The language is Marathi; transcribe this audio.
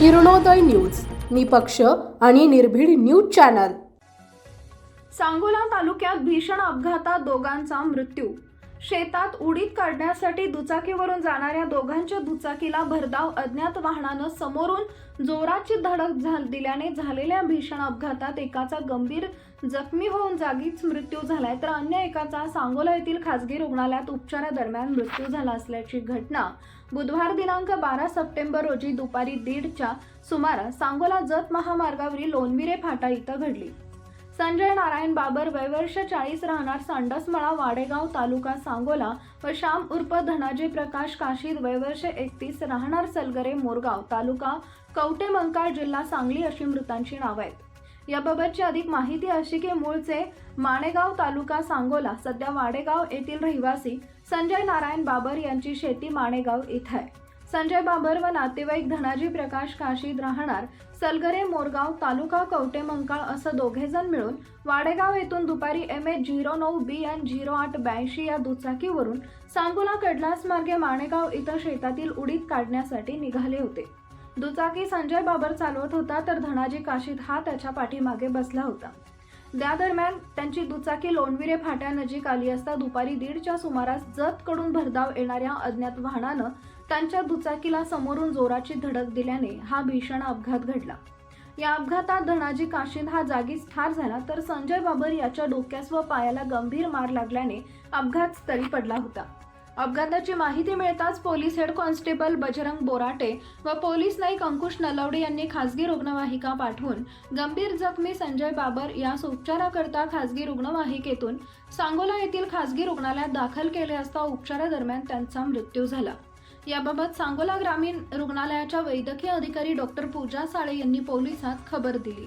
किरणोदय न्यूज निपक्ष आणि निर्भीड न्यूज चॅनल. सांगोला तालुक्यात भीषण अपघातात दोघांचा मृत्यू शेतात उडीद काढण्यासाठी दुचाकीवरून जाणाऱ्या दोघांच्या दुचाकीला भरधाव अज्ञात वाहनानं समोरून जोराची धडक झाल दिल्याने झालेल्या भीषण अपघातात एकाचा गंभीर जखमी होऊन जागीच मृत्यू झालाय. तर अन्य एकाचा सांगोला येथील खासगी रुग्णालयात उपचारादरम्यान मृत्यू झाला असल्याची घटना बुधवार दिनांक बारा सप्टेंबर रोजी दुपारी दीडच्या सुमारास सांगोला जत महामार्गावरील लोणविरे फाटा इथं घडली. संजय नारायण बाबर वयवर्ष चाळीस राहणार सांडसमळा वाडेगाव तालुका सांगोला व श्याम उर्फ धनाजी प्रकाश काशीद वयवर्ष एकतीस राहणार सलगरे मोरगाव तालुका कवटे मंकाळ जिल्हा सांगली अशी मृतांची नावं आहेत. याबाबतची अधिक माहिती अशी की मूळचे माणेगाव तालुका सांगोला सध्या वाडेगाव येथील रहिवासी संजय नारायण बाबर यांची शेती माणेगाव इथं आहे. संजय बाबर व नातेवाईक धनाजी प्रकाश काशीद राहणार सलगरे मोरगाव तालुका कवटे मंकाळ असं दोघेजण मिळून वाडेगाव येथून दुपारी एम एच झिरो नऊ बी एन झिरो आठ ब्याऐंशी या दुचाकीवरून सांगोला कडलास मार्गे माणेगाव इथं शेतातील उडीद काढण्यासाठी निघाले होते. दुचाकी संजय बाबर चालवत होता तर धनाजी काशीद हा त्याच्या पाठीमागे बसला होता. त्या दरम्यान त्यांची दुचाकी लोणविरे फाट्यानजीक आली असता दुपारी दीडच्या सुमारास जतकडून भरधाव येणाऱ्या अज्ञात वाहनानं त्यांच्या दुचाकीला समोरून जोराची धडक दिल्याने हा भीषण अपघात घडला. या अपघातात धनाजी काशिंद हा जागीच ठार झाला तर संजय बाबर याच्या डोक्यास व पायाला गंभीर मार लागल्याने अपघात स्थळी पडला होता. अपघाताची माहिती मिळताच police head constable Bajrang Borate व पोलीस नाईक अंकुश नलवडे यांनी खासगी रुग्णवाहिका पाठवून गंभीर जखमी संजय बाबर यास उपचाराकरता खासगी रुग्णवाहिकेतून सांगोला येथील खासगी रुग्णालयात दाखल केले असता उपचारादरम्यान त्यांचा मृत्यू झाला. याबाबत सांगोला ग्रामीण रुग्णालयाच्या वैद्यकीय अधिकारी डॉक्टर पूजा साळे यांनी पोलिसात खबर दिली.